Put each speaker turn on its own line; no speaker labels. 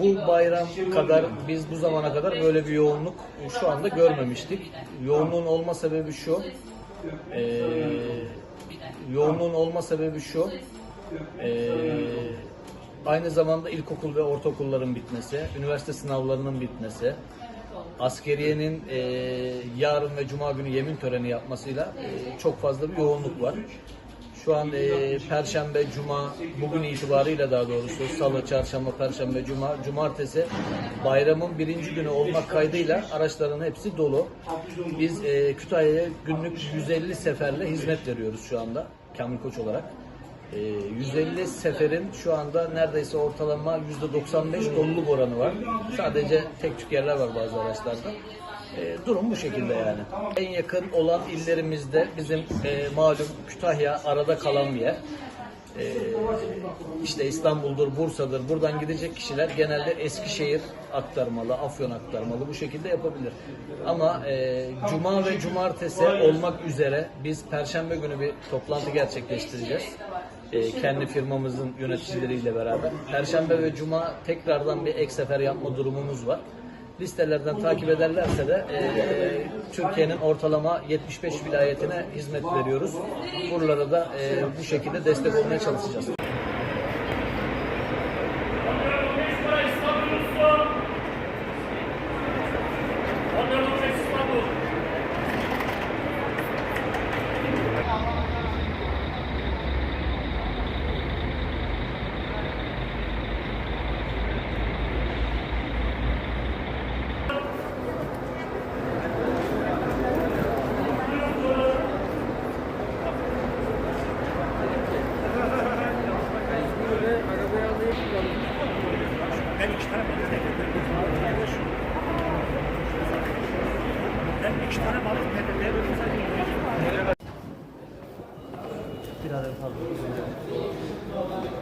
bu bayram kadar biz bu zamana kadar böyle bir yoğunluk şu anda görmemiştik. Yoğunluğun olma sebebi şu. Ee, yoğunluğun olma sebebi şu. Ee, aynı zamanda ilkokul ve ortaokulların bitmesi, üniversite sınavlarının bitmesi, askeriyenin e, yarın ve cuma günü yemin töreni yapmasıyla e, çok fazla bir yoğunluk var. Şu an e, Perşembe, Cuma, bugün itibarıyla daha doğrusu Salı, Çarşamba, Perşembe, Cuma, Cumartesi bayramın birinci günü olmak kaydıyla araçların hepsi dolu. Biz e, Kütahya'ya günlük 150 seferle hizmet veriyoruz şu anda Kamil Koç olarak. E, 150 seferin şu anda neredeyse ortalama %95 doluluk oranı var. Sadece tek tük yerler var bazı araçlarda. E, durum bu şekilde yani. En yakın olan illerimizde bizim e, malum Kütahya arada kalan bir yer. E, işte İstanbul'dur, Bursa'dır. Buradan gidecek kişiler genelde Eskişehir aktarmalı, Afyon aktarmalı bu şekilde yapabilir. Ama e, Cuma ve Cumartesi olmak üzere biz Perşembe günü bir toplantı gerçekleştireceğiz. E, kendi firmamızın yöneticileriyle beraber. Perşembe ve Cuma tekrardan bir ek sefer yapma durumumuz var listelerden takip ederlerse de e, Türkiye'nin ortalama 75 vilayetine hizmet veriyoruz. Buralara da e, bu şekilde destek olmaya çalışacağız.
Ben iki tane balık tekrar Ben iki tane balık tekrar
Bir adet fazla.